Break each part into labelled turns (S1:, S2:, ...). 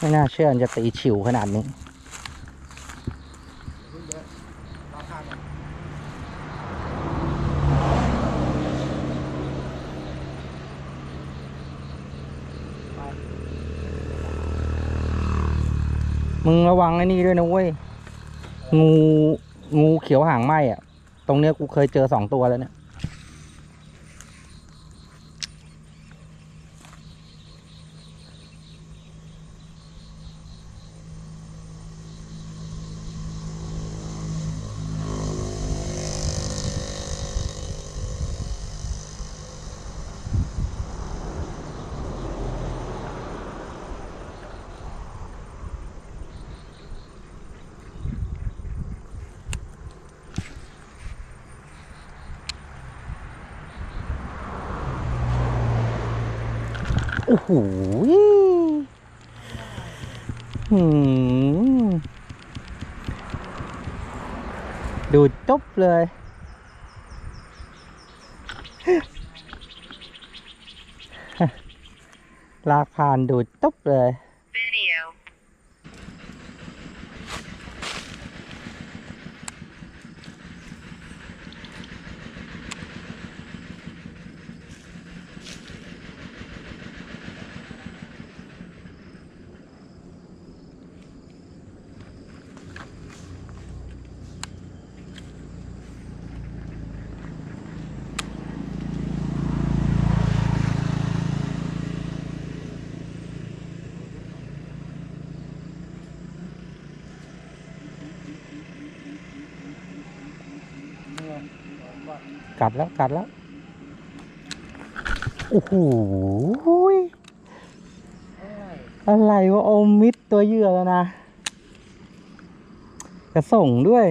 S1: ไม่น่าเชื่อจะตีฉิวขนาดนี้ มึงระวังไอ้นี่ด้วยนะเว้ย งู งูเขียวหางไหมอะ ตรงเนี้ยกูเคยเจอสองตัวแล้วเนี่ย หูดูจบเลย ลากผ่านดูจบเลย กัดแล้วกัดแล้ว โอ้โหอะไรวะอมมิดตัวเหยื่อแล้วนะจะส่งด้วย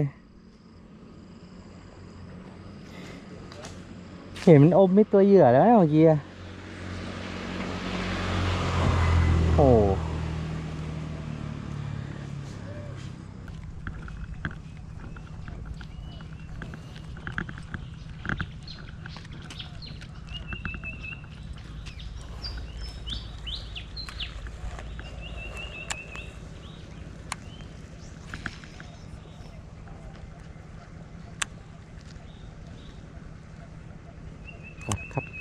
S1: เห็นมันอมมิดตัวเหยื่อแล้วเมื่อกี้อโอ้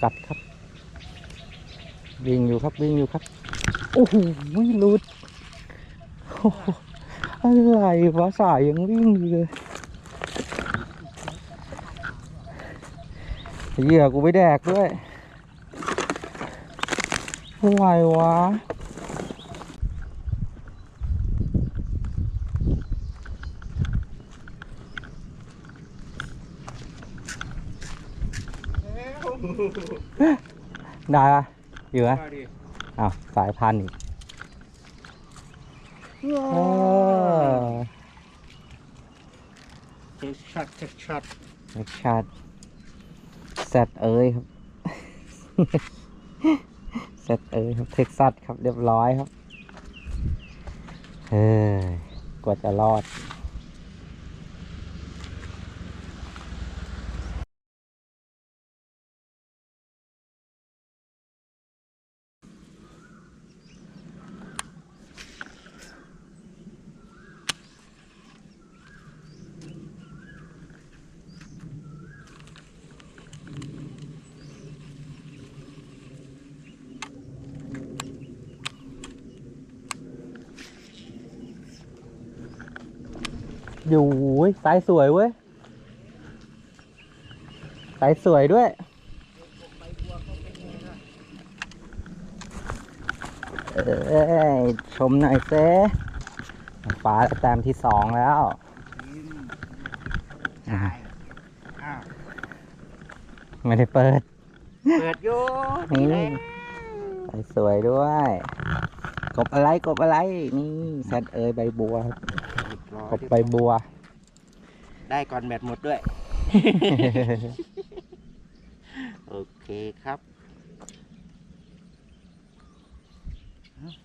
S1: กัดครับ วิ่งอยู่ครับวิ่งอยู่ครับ โอ้โหไม่รุดโอ้โหอะไรวะสายยังวิ่งอยู่เลยเหยื่อกูไปแดกด้วยอะไรวะ ได้ปะอยู่ไหมอ้าวสายพันธุ์อีกเออ
S2: เช็คช็อตเช็คช็อต
S1: รสชาติแซดเอ้ยครับ แซดเอ้ยครับเท็กซัสครับเรียบร้อยครับเฮ้ยกว่าจะรอด อยู่เว้ยสายสวยเว้ย สายสวยด้วย เอ้ยชมหน่อยเซ่ฟ้าแต้มที่สองแล้วอะ
S2: อ้าว
S1: ไม่ได้เปิด
S2: เปิดโย
S1: นี่สายสวยด้วย กบอะไรกบอะไร นี่แซดเอยใบบัวครับ กบใบบัว
S2: ได้ก่อนแบตหมดด้วย โอเคครับ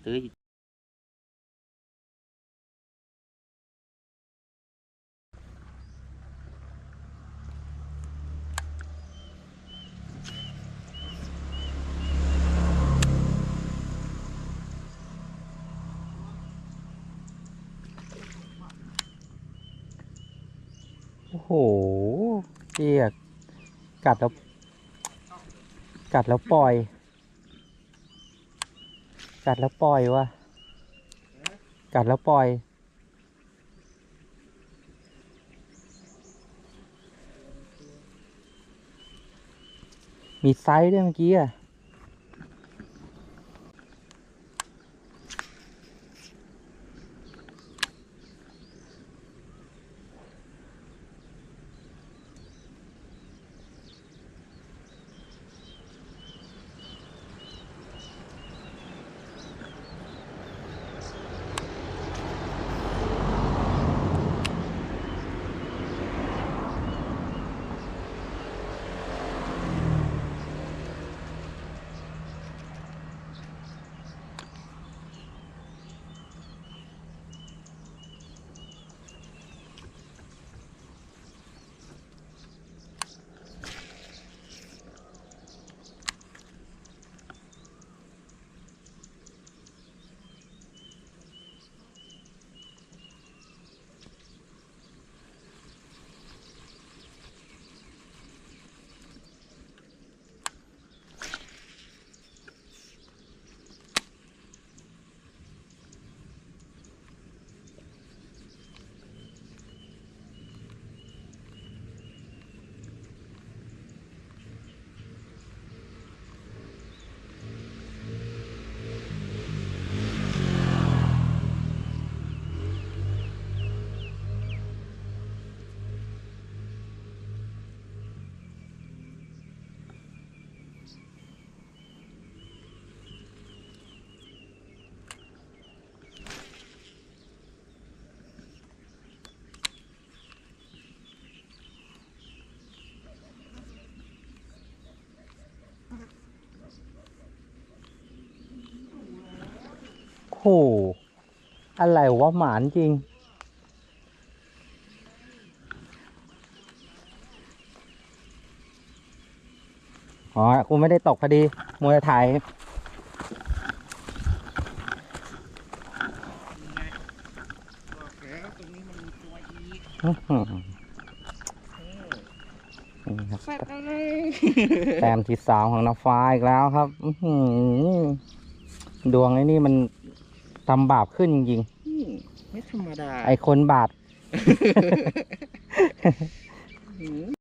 S2: ซื้อ
S1: เจียกกัดแล้ว กัดแล้วปล่อย กัดแล้วปล่อยวะกัดแล้วปล่อย มีไซส์ด้วยเมื่อกี้อะ โห อะไรวะหมานจริง อ๋อ กูไม่ได้ตกพอดีมัวแต่ถ่าย
S2: แล้วตรงนี้มันมีตัวอีก
S1: อื้อหือนี่ครับ
S2: แฟดอะไร
S1: แต้มที่สามของน้ำฟ้าอีกแล้วครับดวงไอ้นี่มัน ทำบาปขึ้นจริง
S2: อืมไม่ธรรมดา
S1: ๆ ไอคนบาป
S2: หืม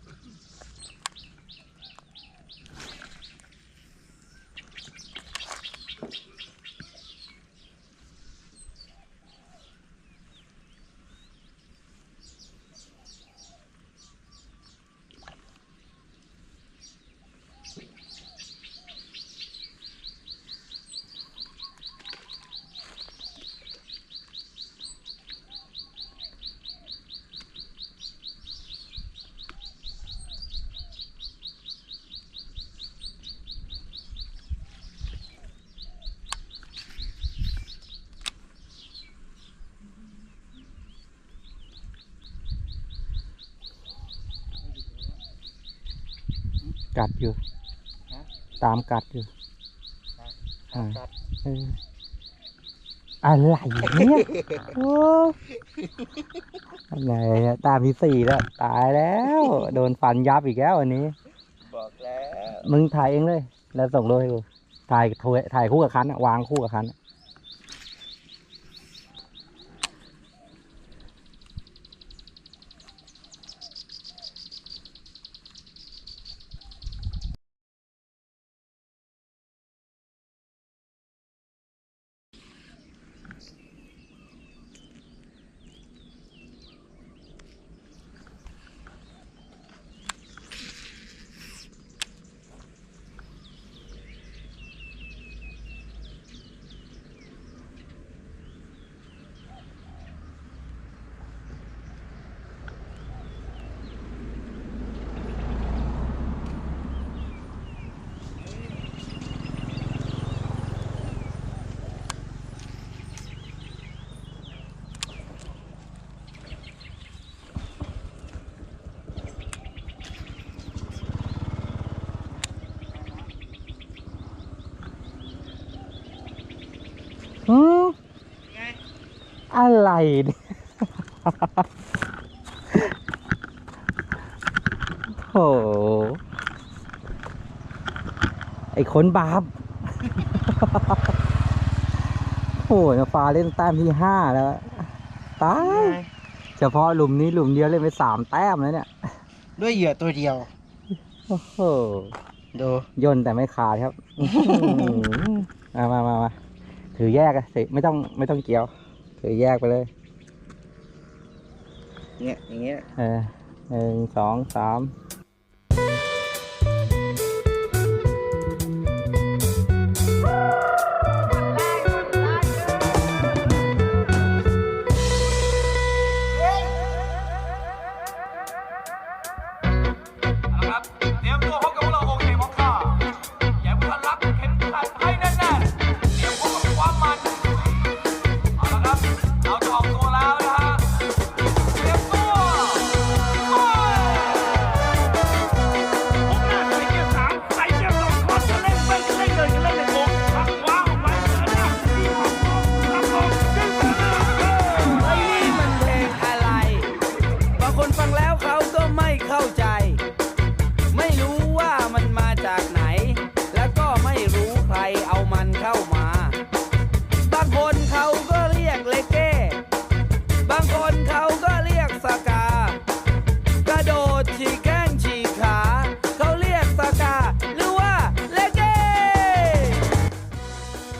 S1: กัดอยู่
S2: ฮะ
S1: ตามกัดอยู่
S2: ฮะ
S1: อ่าเอออะไรเนี่ยโอ้อะไรอะตามที่สี่แล้ว ตายแล้ว โดนฟันยับอีกแล้ววันนี้
S2: บอกแล้ว
S1: มึงถ่ายเองเลย แล้วส่งรูปให้กูถ่ายถ่ายถ่ายคู่กับคันอะวางคู่กับคัน อะอะไรเนี่ยโอ้โหไอ้คนบาปโอ้ยฟ้าเล่นแต้มที่ห้าแล้วตายเฉพาะหลุมนี้หลุมเดียวเล่นไปสามแต้มแล้วเนี่ย
S2: ด้วยเหยื่อตัวเดียว
S1: โอ้โห
S2: ดู
S1: ย่นแต่ไม่ขาดครับอื้อหือมามามามาถือแยกอะสิไม่ต้องไม่ต้องเกี่ยว ถือแยกไปเลย
S2: เนี่ยอย่างเงี้ย
S1: เออหนึ่งสองสาม
S3: Mike House.